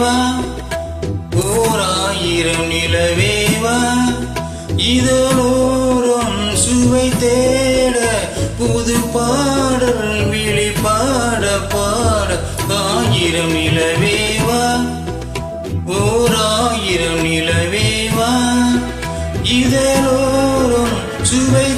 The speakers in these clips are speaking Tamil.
நிலவேவா ஓர் ஆயிரம் நிலவேவா? இது நூறும் சுவை தேட புது பாடல் விழி பாட பாட ஆயிரம் நிலவேவா? ஓர் நிலவேவா? இதனோரும் சுவை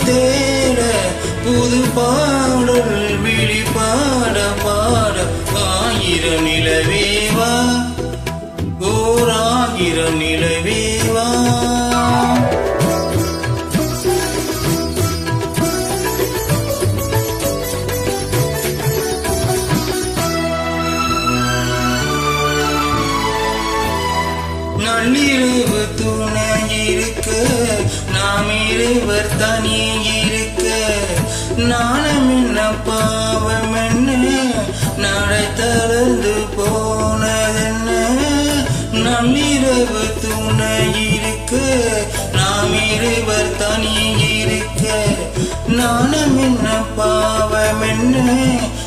இருக்க. நாம் இறைவர் தனியே இருக்க. நாணம் என்ன பாவம் என்ன? நடை தளர்ந்து போனதென்ன நள்ளிரவு துணை இருக்க. நாம் இறைவர் தனியே இருக்க. நாணம் என்ன பாவம் என்ன?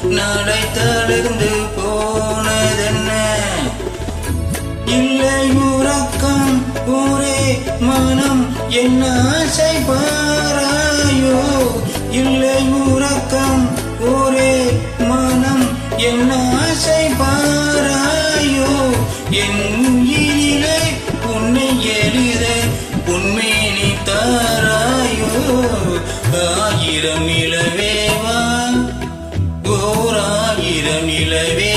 நடை தளர்ந்து உறக்கம் ஊரே மனம் என்ன ஆசை பாராயோ. இல்லை உறக்கம் ஊரே மனம் என்ன ஆசை பாராயோ. என் உயிரிலே உன்னை எழுத உண்மையினி தாராயோ ஆயிரம் நிலவேவா ஓர் ஆயிரம் நிலவேவா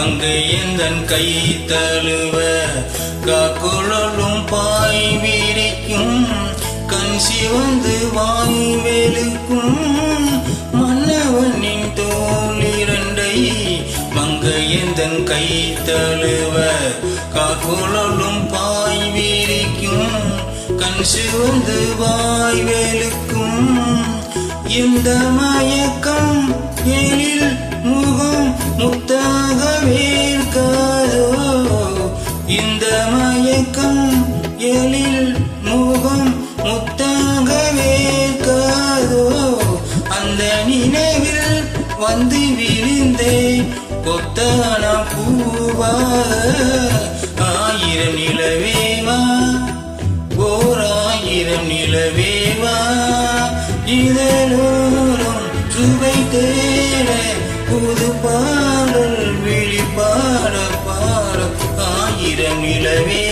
மங்கையந்தன் கை தழுவ? காக்குழலும் பாய் விரிக்கும் கண் சிவந்து வாய் வெளுக்கும் மன்னவனின் தோல் இரண்டை மங்க எந்தன் கை தழுவ? காக்குழலும் பாய் விரிக்கும் கண் சிவந்து வாய் வெளுக்கும் எந்த மயக்கம் எழில் மேலில் முகம் முத்தாக வேர்க்காதோ அந்த நினைவில் வந்து விழுந்தே கொத்தான பூவா ஆயிரம் நிலவேவா ஓர் ஆயிரம் நிலவேவா இதழோரம் சுவை தேட புது பாடல் விழிப்பாட பாட ஆயிரம் நிலவேவா. ஆயிரம் நிலவே